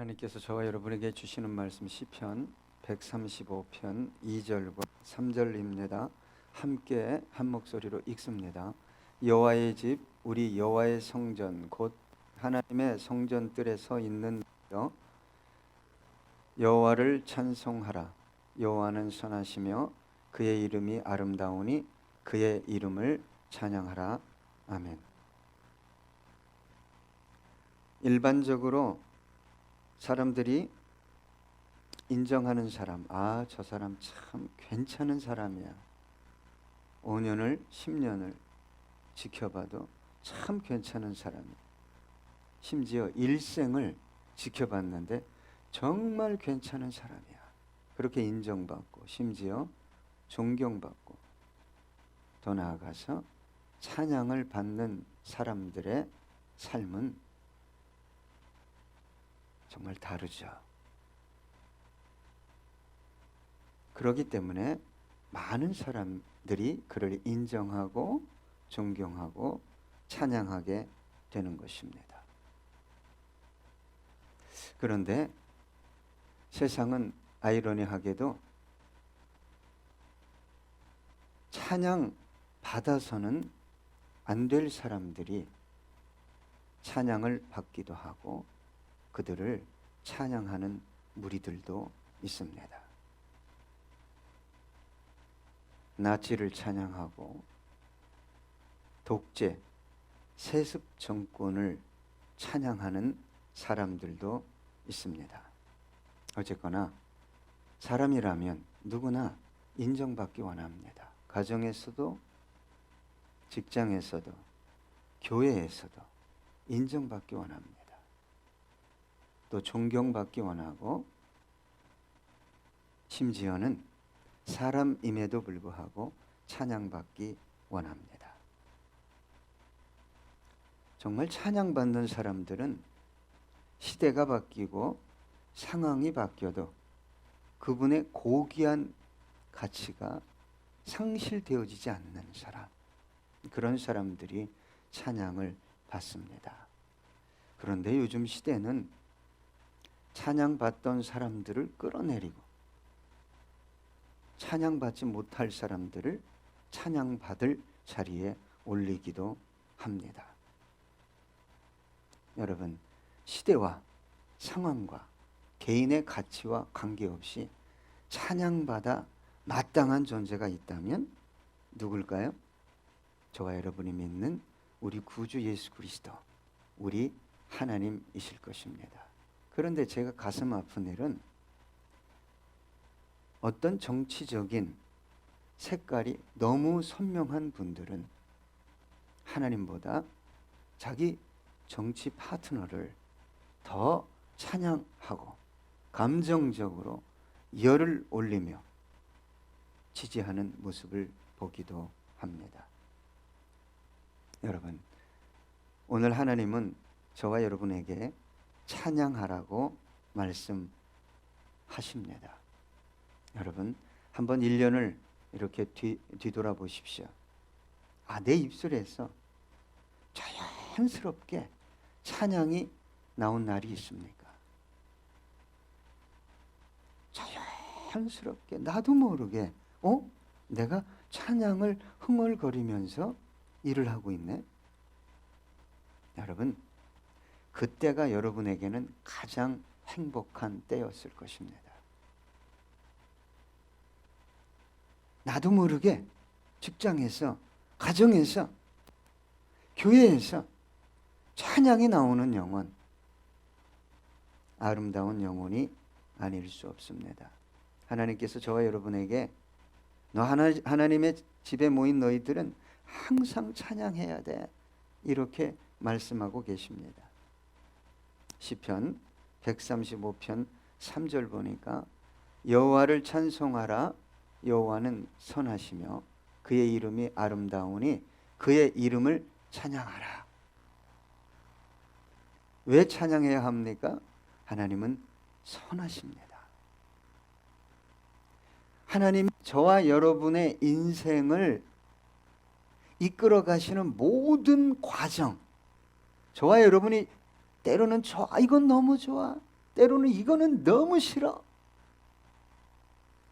하나님께서 저와 여러분에게 주시는 말씀 시편 135편 2절과 3절입니다. 함께 한 목소리로 읽습니다. 여호와의 집 우리 여호와의 성전 곧 하나님의 성전 뜰에 서 있는 여 여호와를 찬송하라 여호와는 선하시며 그의 이름이 아름다우니 그의 이름을 찬양하라 아멘. 일반적으로 사람들이 인정하는 사람, 아, 저 사람 참 괜찮은 사람이야. 5년을, 10년을 지켜봐도 참 괜찮은 사람이야. 심지어 일생을 지켜봤는데 정말 괜찮은 사람이야. 그렇게 인정받고, 심지어 존경받고, 더 나아가서 찬양을 받는 사람들의 삶은 정말 다르죠. 그렇기 때문에 많은 사람들이 그를 인정하고 존경하고 찬양하게 되는 것입니다. 그런데 세상은 아이러니하게도 찬양 받아서는 안 될 사람들이 찬양을 받기도 하고 그들을 찬양하는 무리들도 있습니다. 나치를 찬양하고 독재, 세습 정권을 찬양하는 사람들도 있습니다. 어쨌거나 사람이라면 누구나 인정받기 원합니다. 가정에서도 직장에서도 교회에서도 인정받기 원합니다. 또 존경받기 원하고 심지어는 사람임에도 불구하고 찬양받기 원합니다. 정말 찬양받는 사람들은 시대가 바뀌고 상황이 바뀌어도 그분의 고귀한 가치가 상실되어지지 않는 사람, 그런 사람들이 찬양을 받습니다. 그런데 요즘 시대는 찬양받던 사람들을 끌어내리고 찬양받지 못할 사람들을 찬양받을 자리에 올리기도 합니다. 여러분, 시대와 상황과 개인의 가치와 관계없이 찬양받아 마땅한 존재가 있다면 누굴까요? 저와 여러분이 믿는 우리 구주 예수 그리스도, 우리 하나님이실 것입니다. 그런데 제가 가슴 아픈 일은 어떤 정치적인 색깔이 너무 선명한 분들은 하나님보다 자기 정치 파트너를 더 찬양하고 감정적으로 열을 올리며 지지하는 모습을 보기도 합니다. 여러분, 오늘 하나님은 저와 여러분에게 찬양하라고 말씀하십니다. 여러분, 한번 1년을 이렇게 뒤, 뒤돌아 보십시오. 아, 내 입술에서 자연스럽게 찬양이 나온 날이 있습니까? 자연스럽게 나도 모르게 어? 내가 찬양을 흥얼거리면서 일을 하고 있네. 여러분, 그때가 여러분에게는 가장 행복한 때였을 것입니다. 나도 모르게 직장에서, 가정에서, 교회에서 찬양이 나오는 영혼, 아름다운 영혼이 아닐 수 없습니다. 하나님께서 저와 여러분에게 너 하나, 하나님의 집에 모인 너희들은 항상 찬양해야 돼. 이렇게 말씀하고 계십니다. 시편 135편 3절 보니까 여호와를 찬송하라 여호와는 선하시며 그의 이름이 아름다우니 그의 이름을 찬양하라. 왜 찬양해야 합니까? 하나님은 선하십니다. 하나님 저와 여러분의 인생을 이끌어 가시는 모든 과정 저와 여러분이 때로는 저 아, 이건 너무 좋아 때로는 이거는 너무 싫어.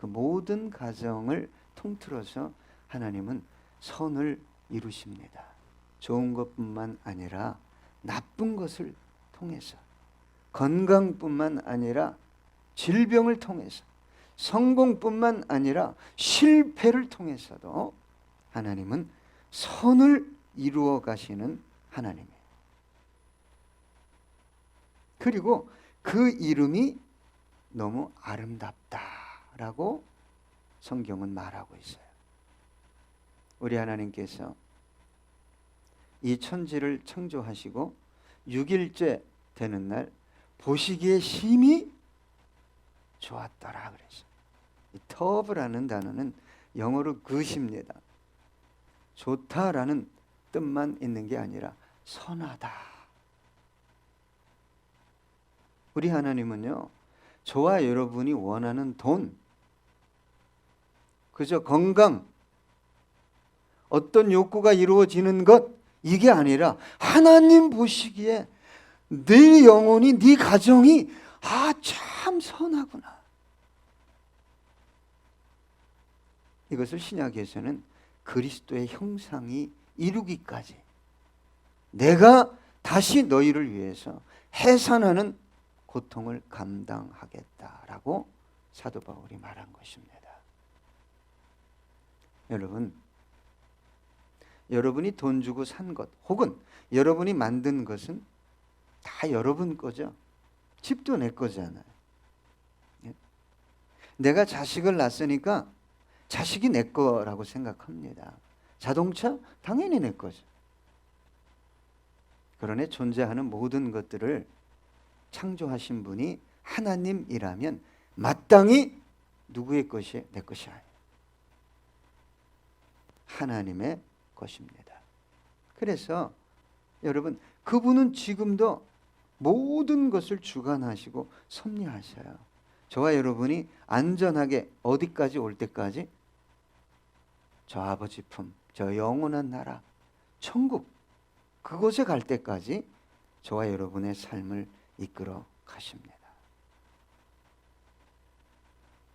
그 모든 가정을 통틀어서 하나님은 선을 이루십니다. 좋은 것뿐만 아니라 나쁜 것을 통해서 건강뿐만 아니라 질병을 통해서 성공뿐만 아니라 실패를 통해서도 하나님은 선을 이루어 가시는 하나님이에요. 그리고 그 이름이 너무 아름답다라고 성경은 말하고 있어요. 우리 하나님께서 이 천지를 창조하시고 6일째 되는 날 보시기에 심히 좋았더라 그래서 이 터브라는 단어는 영어로 그십니다. 좋다라는 뜻만 있는 게 아니라 선하다. 우리 하나님은요, 저와 여러분이 원하는 돈, 그저 건강, 어떤 욕구가 이루어지는 것, 이게 아니라 하나님 보시기에 네 영혼이, 네 가정이 아, 참 선하구나. 이것을 신약에서는 그리스도의 형상이 이루기까지 내가 다시 너희를 위해서 해산하는 고통을 감당하겠다라고 사도 바울이 말한 것입니다. 여러분, 여러분이 돈 주고 산 것, 혹은 여러분이 만든 것은 다 여러분 거죠. 집도 내 거잖아요. 예? 내가 자식을 낳았으니까 자식이 내 거라고 생각합니다. 자동차 당연히 내 거죠. 그러나 존재하는 모든 것들을 창조하신 분이 하나님이라면 마땅히 누구의 것이 내 것이 아니에요. 하나님의 것입니다. 그래서 여러분 그분은 지금도 모든 것을 주관하시고 섭리하셔요. 저와 여러분이 안전하게 어디까지 올 때까지 저 아버지 품, 저 영원한 나라, 천국 그곳에 갈 때까지 저와 여러분의 삶을 이끌어 가십니다.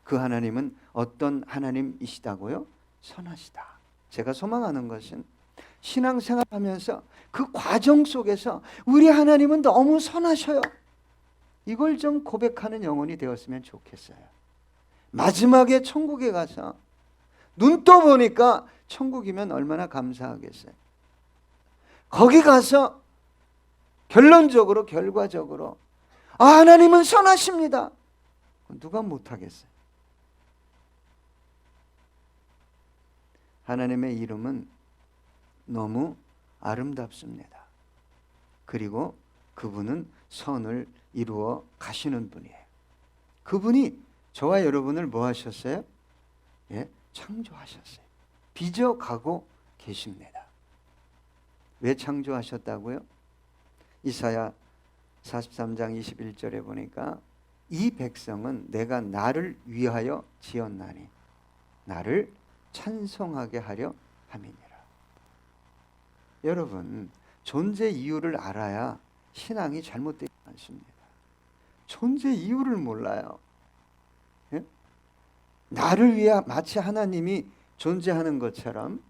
그 하나님은 어떤 하나님이시다고요? 선하시다. 제가 소망하는 것은 신앙생활 하면서 그 과정 속에서 우리 하나님은 너무 선하셔요. 이걸 좀 고백하는 영혼이 되었으면 좋겠어요. 마지막에 천국에 가서 눈 떠 보니까 천국이면 얼마나 감사하겠어요. 거기 가서 결론적으로 결과적으로 아 하나님은 선하십니다. 누가 못하겠어요? 하나님의 이름은 너무 아름답습니다. 그리고 그분은 선을 이루어 가시는 분이에요. 그분이 저와 여러분을 뭐 하셨어요? 예, 창조하셨어요. 빚어 가고 계십니다. 왜 창조하셨다고요? 이사야 43장 21절에 보니까 이 백성은 내가 나를 위하여 지었나니 나를 찬송하게 하려 함이니라. 여러분 존재 이유를 알아야 신앙이 잘못되지 않습니다. 존재 이유를 몰라요. 예? 나를 위해 마치 하나님이 존재하는 것처럼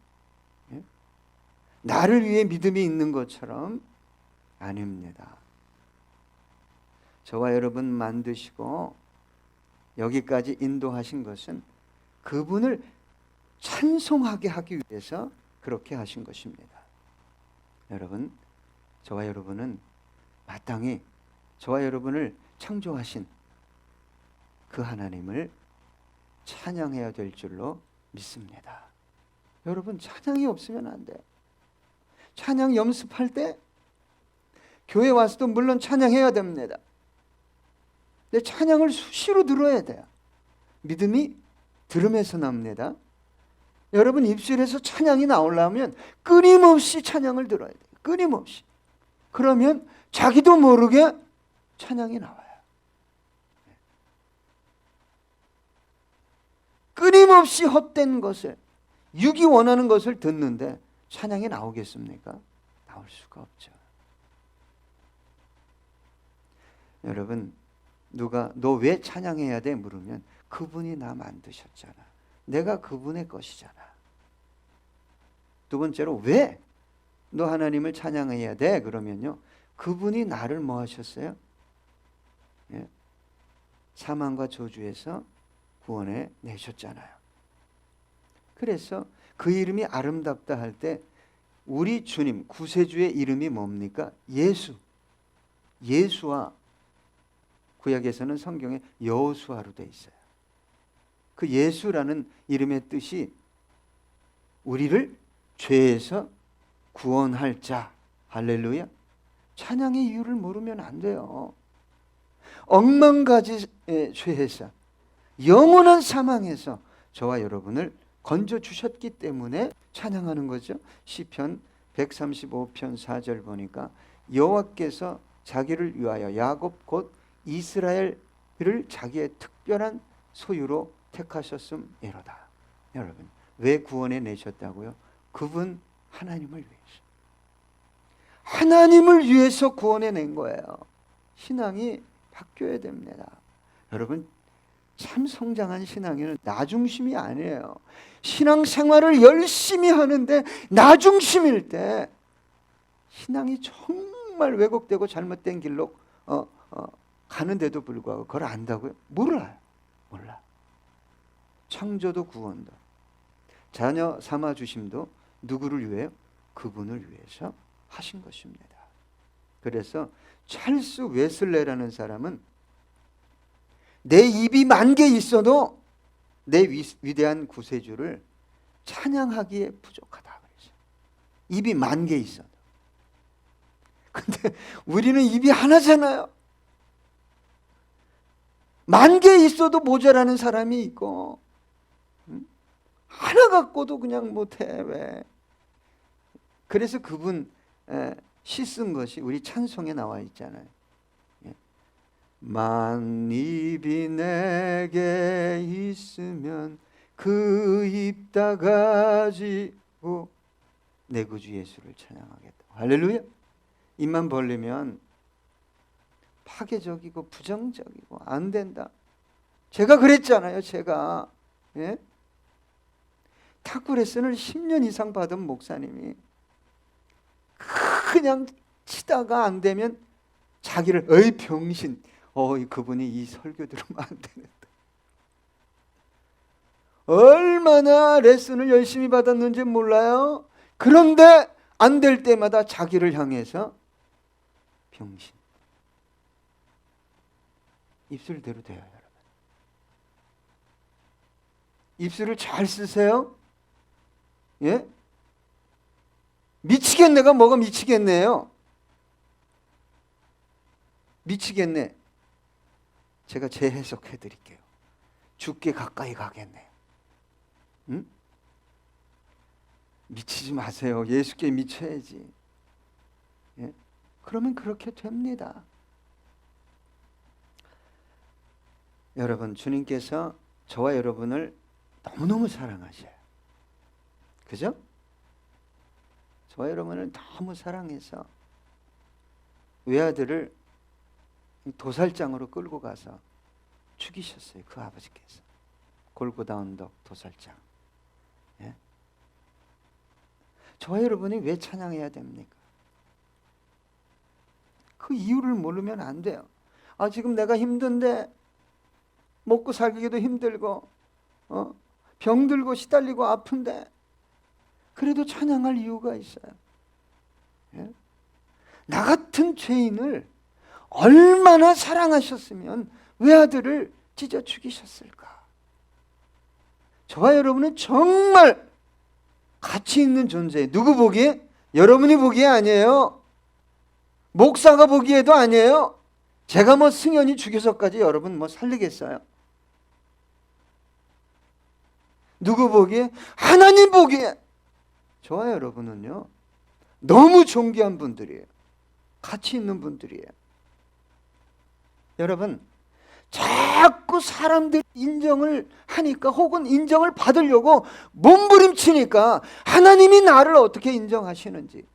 예? 나를 위해 믿음이 있는 것처럼 아닙니다. 저와 여러분 만드시고 여기까지 인도하신 것은 그분을 찬송하게 하기 위해서 그렇게 하신 것입니다. 여러분, 저와 여러분은 마땅히 저와 여러분을 창조하신 그 하나님을 찬양해야 될 줄로 믿습니다. 여러분, 찬양이 없으면 안 돼. 찬양 연습할 때 교회 와서도 물론 찬양해야 됩니다. 근데 찬양을 수시로 들어야 돼요. 믿음이 들음에서 납니다. 여러분 입술에서 찬양이 나오려면 끊임없이 찬양을 들어야 돼요. 끊임없이. 그러면 자기도 모르게 찬양이 나와요. 끊임없이 헛된 것을 육이 원하는 것을 듣는데 찬양이 나오겠습니까? 나올 수가 없죠. 여러분 누가 너 왜 찬양해야 돼 물으면 그분이 나 만드셨잖아. 내가 그분의 것이잖아. 두 번째로 왜 너 하나님을 찬양해야 돼 그러면요. 그분이 나를 뭐 하셨어요? 예? 사망과 저주에서 구원해 내셨잖아요. 그래서 그 이름이 아름답다 할 때 우리 주님 구세주의 이름이 뭡니까? 예수. 예수와 구약에서는 성경에 여호수아로 돼 있어요. 그 예수라는 이름의 뜻이 우리를 죄에서 구원할 자. 할렐루야. 찬양의 이유를 모르면 안 돼요. 억만 가지 죄에서 영원한 사망에서 저와 여러분을 건져 주셨기 때문에 찬양하는 거죠. 시편 135편 4절 보니까 여호와께서 자기를 위하여 야곱 곧 이스라엘을 자기의 특별한 소유로 택하셨음이로다. 여러분 왜 구원해 내셨다고요? 그분 하나님을 위해서. 하나님을 위해서 구원해 낸 거예요. 신앙이 바뀌어야 됩니다. 여러분 참 성장한 신앙에는 나 중심이 아니에요. 신앙 생활을 열심히 하는데 나 중심일 때 신앙이 정말 왜곡되고 잘못된 길로 어, 어, 가는데도 불구하고 그걸 안다고요? 몰라요. 몰라. 창조도 구원도 자녀 삼아 주심도 누구를 위해요? 그분을 위해서 하신 것입니다. 그래서 찰스 웨슬레라는 사람은 내 입이 만 개 있어도 내 위, 위대한 구세주를 찬양하기에 부족하다 그랬어. 입이 만 개 있어도. 근데 우리는 입이 하나잖아요. 만 개 있어도 모자라는 사람이 있고 응? 하나 갖고도 그냥 못해 왜? 그래서 그분 에, 시쓴 것이 우리 찬송에 나와 있잖아요. 예. 만 입이 내게 있으면 그 입 다 가지고 내 구주 예수를 찬양하겠다. 할렐루야. 입만 벌리면 파괴적이고 부정적이고 안 된다. 제가 그랬잖아요. 제가 예? 탁구 레슨을 10년 이상 받은 목사님이 그냥 치다가 안 되면 자기를 어이 병신 어이 그분이 이 설교 들으면 안 되는데 얼마나 레슨을 열심히 받았는지 몰라요 그런데 안 될 때마다 자기를 향해서 병신 입술대로 돼요 여러분 입술을 잘 쓰세요 예? 미치겠네가 뭐가 미치겠네요. 미치겠네. 제가 재해석해 드릴게요. 죽게 가까이 가겠네. 응? 미치지 마세요. 예수께 미쳐야지. 예? 그러면 그렇게 됩니다. 여러분, 주님께서 저와 여러분을 너무너무 사랑하셔요. 그죠? 저와 여러분을 너무 사랑해서 외아들을 도살장으로 끌고 가서 죽이셨어요. 그 아버지께서 골고다 언덕 도살장. 예? 저와 여러분이 왜 찬양해야 됩니까? 그 이유를 모르면 안 돼요. 아 지금 내가 힘든데 먹고 살기도 힘들고 어? 병들고 시달리고 아픈데 그래도 찬양할 이유가 있어요. 예? 나 같은 죄인을 얼마나 사랑하셨으면 외아들을 찢어 죽이셨을까? 저와 여러분은 정말 가치 있는 존재. 누구 보기에? 여러분이 보기에 아니에요. 목사가 보기에도 아니에요. 제가 뭐 승연이 죽여서까지 여러분 뭐 살리겠어요? 누구 보기에? 하나님 보기에. 저와 여러분은요, 너무 존귀한 분들이에요. 가치 있는 분들이에요. 여러분, 자꾸 사람들 인정을 하니까 혹은 인정을 받으려고 몸부림치니까 하나님이 나를 어떻게 인정하시는지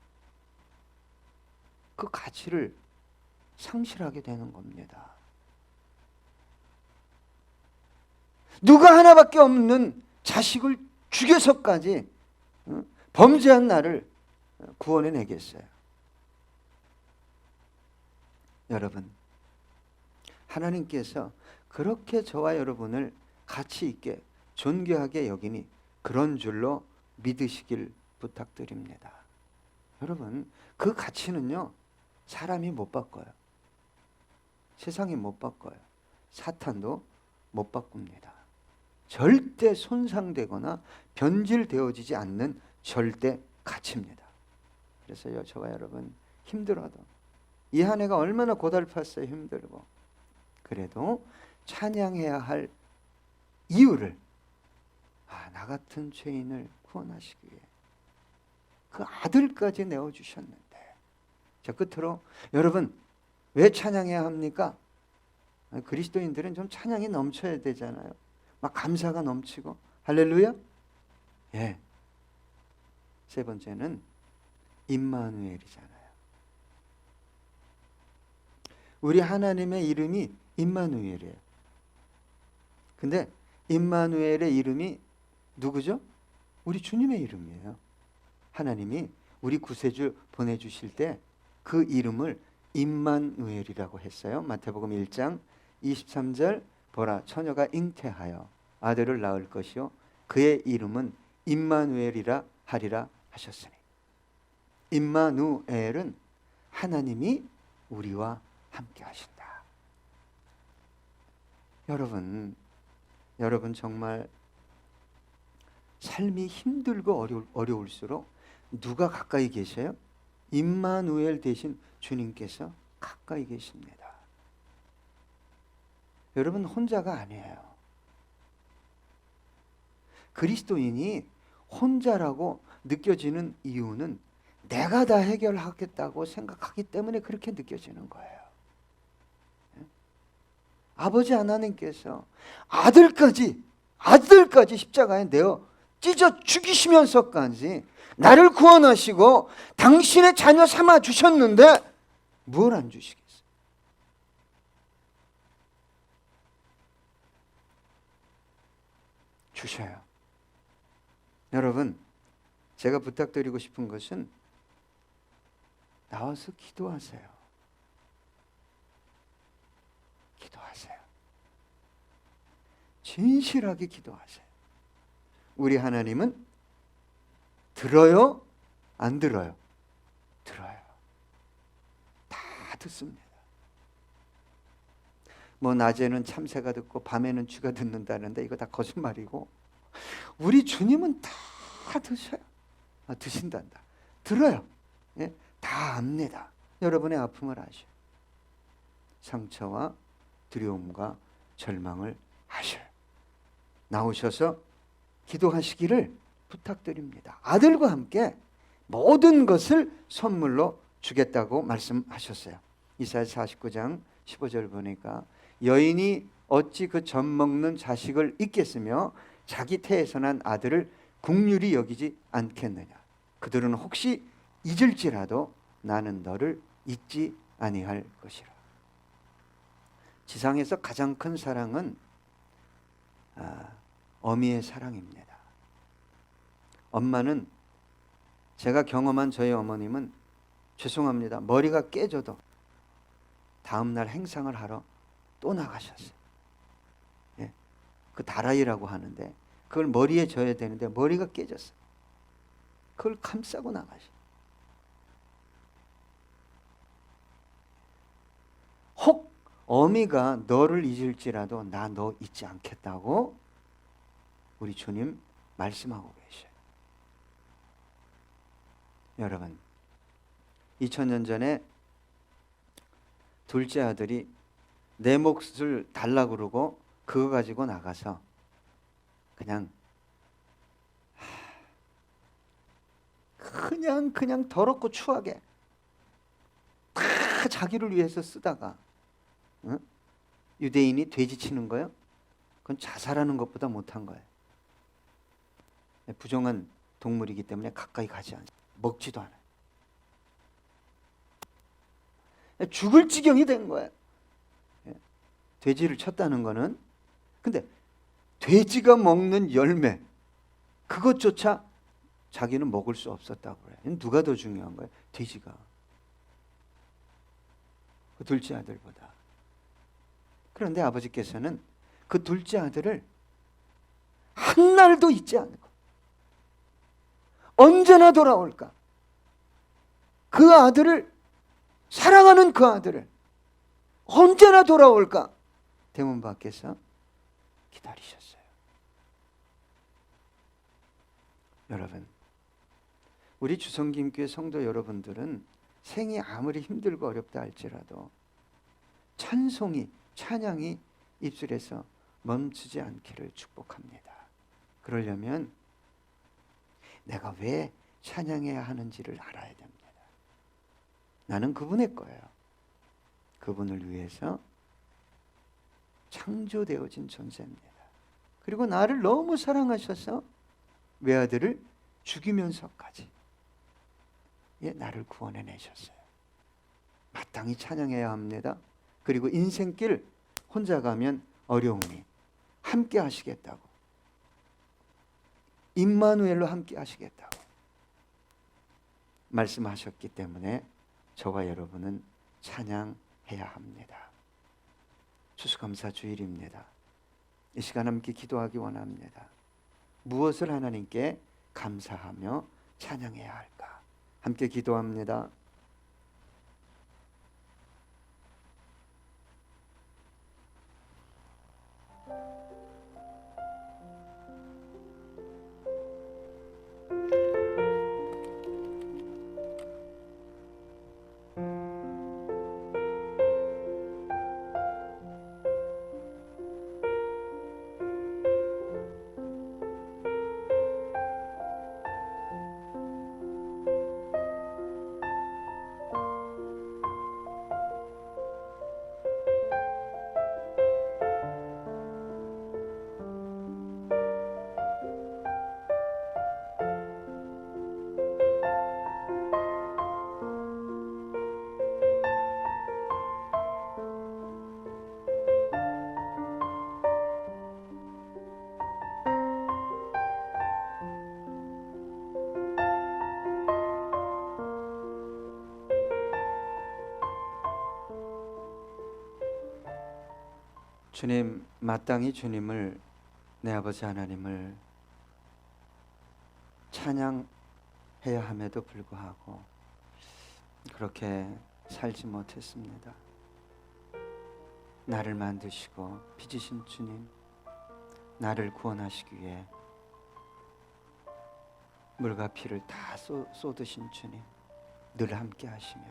그 가치를 상실하게 되는 겁니다. 누가 하나밖에 없는 자식을 죽여서까지 어, 범죄한 나를 구원해 내겠어요. 여러분, 하나님께서 그렇게 저와 여러분을 가치 있게 존귀하게 여기니 그런 줄로 믿으시길 부탁드립니다. 여러분, 그 가치는요, 사람이 못 바꿔요. 세상이 못 바꿔요. 사탄도 못 바꿉니다. 절대 손상되거나 변질되어지지 않는 절대 가치입니다. 그래서요, 저와 여러분 힘들어도 이 한 해가 얼마나 고달팠어요, 힘들고. 그래도 찬양해야 할 이유를 아, 나 같은 죄인을 구원하시기 위해 그 아들까지 내어 주셨는데. 자, 끝으로 여러분 왜 찬양해야 합니까? 그리스도인들은 좀 찬양이 넘쳐야 되잖아요. 막 감사가 넘치고 할렐루야. 예. 세 번째는 임마누엘이잖아요. 우리 하나님의 이름이 임마누엘이에요. 근데 임마누엘의 이름이 누구죠? 우리 주님의 이름이에요. 하나님이 우리 구세주 보내 주실 때 그 이름을 임마누엘이라고 했어요. 마태복음 1장 23절 보라 처녀가 잉태하여 아들을 낳을 것이요 그의 이름은 임마누엘이라 하리라 하셨으니 임마누엘은 하나님이 우리와 함께 하신다. 여러분 여러분 정말 삶이 힘들고 어려울, 어려울수록 누가 가까이 계셔요? 임마누엘 대신 주님께서 가까이 계십니다. 여러분 혼자가 아니에요. 그리스도인이 혼자라고 느껴지는 이유는 내가 다 해결하겠다고 생각하기 때문에 그렇게 느껴지는 거예요. 아버지 하나님께서 아들까지 아들까지 십자가에 내어 찢어 죽이시면서까지 나를 구원하시고 당신의 자녀 삼아 주셨는데 뭘안 주시겠어요? 주셔요. 여러분, 제가 부탁드리고 싶은 것은 나와서 기도하세요. 기도하세요. 진실하게 기도하세요. 우리 하나님은 들어요? 안 들어요? 들어요. 다 듣습니다. 뭐 낮에는 참새가 듣고 밤에는 쥐가 듣는다는데 이거 다 거짓말이고 우리 주님은 다 드셔요. 아, 드신단다. 들어요. 예? 다 압니다. 여러분의 아픔을 아셔. 상처와 두려움과 절망을 아셔요. 나오셔서 기도하시기를 부탁드립니다. 아들과 함께 모든 것을 선물로 주겠다고 말씀하셨어요. 이사야 49장 15절 보니까 여인이 어찌 그 젖 먹는 자식을 잊겠으며 자기 태에서 난 아들을 국률이 여기지 않겠느냐. 그들은 혹시 잊을지라도 나는 너를 잊지 아니할 것이라. 지상에서 가장 큰 사랑은 아, 어미의 사랑입니다. 엄마는 제가 경험한 저희 어머님은 죄송합니다. 머리가 깨져도 다음 날 행상을 하러 또 나가셨어요. 예. 그 다라이라고 하는데 그걸 머리에 져야 되는데 머리가 깨졌어요. 그걸 감싸고 나가셔. 혹 어미가 너를 잊을지라도 나 너 잊지 않겠다고 우리 주님 말씀하고 계셔요. 여러분, 2000년 전에 둘째 아들이 내 몫을 달라 그러고 그거 가지고 나가서 그냥 그냥 그냥 더럽고 추하게 다 자기를 위해서 쓰다가 어? 유대인이 돼지 치는 거요? 그건 자살하는 것보다 못한 거예요. 부정한 동물이기 때문에 가까이 가지 않아요. 먹지도 않아요. 죽을 지경이 된 거예요. 예. 돼지를 쳤다는 거는 근데 돼지가 먹는 열매 그것조차 자기는 먹을 수 없었다고 그래요. 누가 더 중요한 거예요? 돼지가. 그 둘째 아들보다. 그런데 아버지께서는 그 둘째 아들을 한 날도 잊지 않고 언제나 돌아올까? 그 아들을 사랑하는 그 아들을 언제나 돌아올까? 대문 밖에서 기다리셨어요. 여러분, 우리 주성김교회 성도 여러분들은 생이 아무리 힘들고 어렵다 할지라도 찬송이 찬양이 입술에서 멈추지 않기를 축복합니다. 그러려면 내가 왜 찬양해야 하는지를 알아야 됩니다. 나는 그분의 거예요. 그분을 위해서 창조되어진 존재입니다. 그리고 나를 너무 사랑하셔서 외아들을 죽이면서까지 예, 나를 구원해 내셨어요. 마땅히 찬양해야 합니다. 그리고 인생길 혼자 가면 어려우니 함께 하시겠다고. 임마누엘로 함께 하시겠다고 말씀하셨기 때문에 저와 여러분은 찬양해야 합니다. 추수감사 주일입니다. 이 시간 함께 기도하기 원합니다. 무엇을 하나님께 감사하며 찬양해야 할까? 함께 기도합니다. 주님 마땅히 주님을 내 아버지 하나님을 찬양해야 함에도 불구하고 그렇게 살지 못했습니다. 나를 만드시고 빚으신 주님, 나를 구원하시기 위해 물과 피를 다 쏟, 쏟으신 주님, 늘 함께 하시며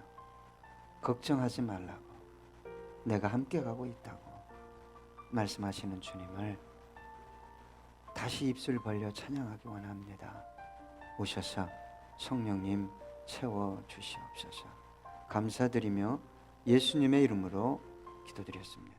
걱정하지 말라고 내가 함께 가고 있다고 말씀하시는 주님을 다시 입술 벌려 찬양하기 원합니다. 오셔서 성령님 채워 주시옵소서. 감사드리며 예수님의 이름으로 기도드렸습니다.